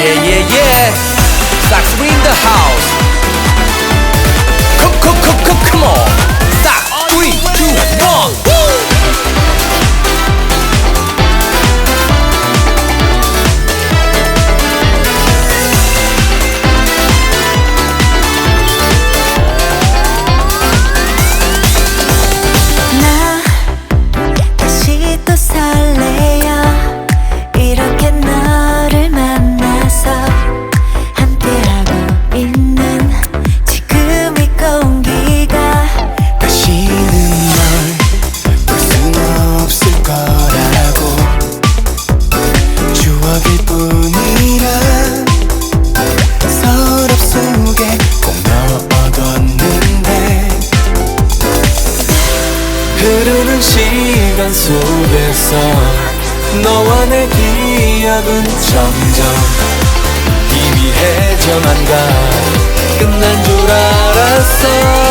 Yeah, yeah, yeah. Sax in the house. Come, come, come, come, come on. 흐르는 시간 속에서 너와 내 기억은 점점 희미해져만 가 끝난 줄 알았어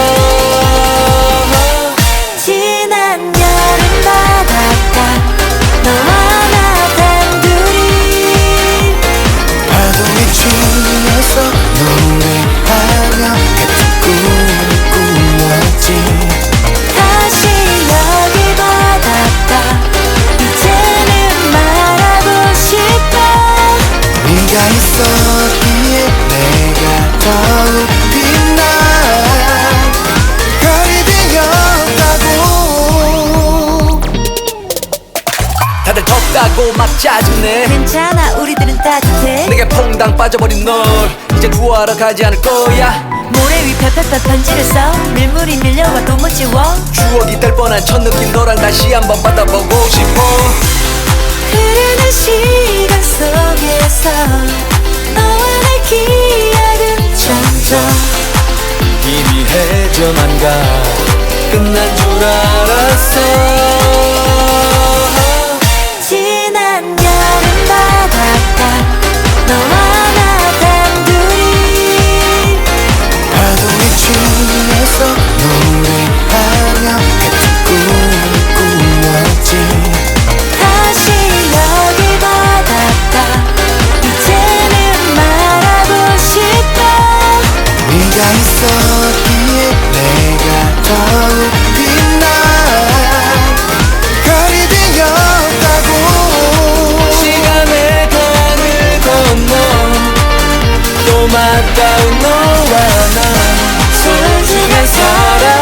덥다고 막 짜증내 괜찮아 우리들은 따뜻해. 내게 퐁당 빠져버린 널 이제 구하러 가지 않을 거야. 모래 위 펴펴펴 편지를 써 밀물이 밀려와도 못 지워. 추억이 될 뻔한 첫 느낌 너랑 다시 한번 받아보고 싶어. 흐르는 시간 속에서 너와 내 기억은 점점. 희미해져만 가? 끝난 줄 알았어 또 맞닿은 너와 나. 소중한 사람